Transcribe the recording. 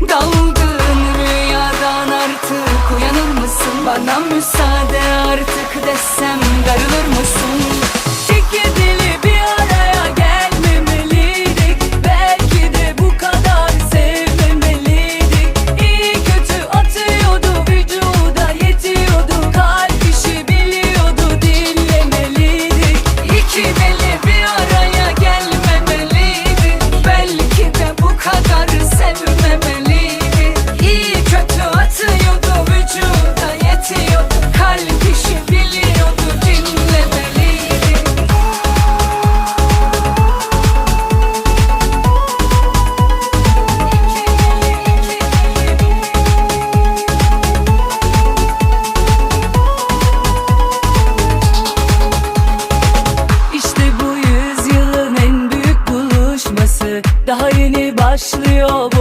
Dalgın rüyadan artık uyanır mısın? Bana müsaade artık? Daha yeni başlıyor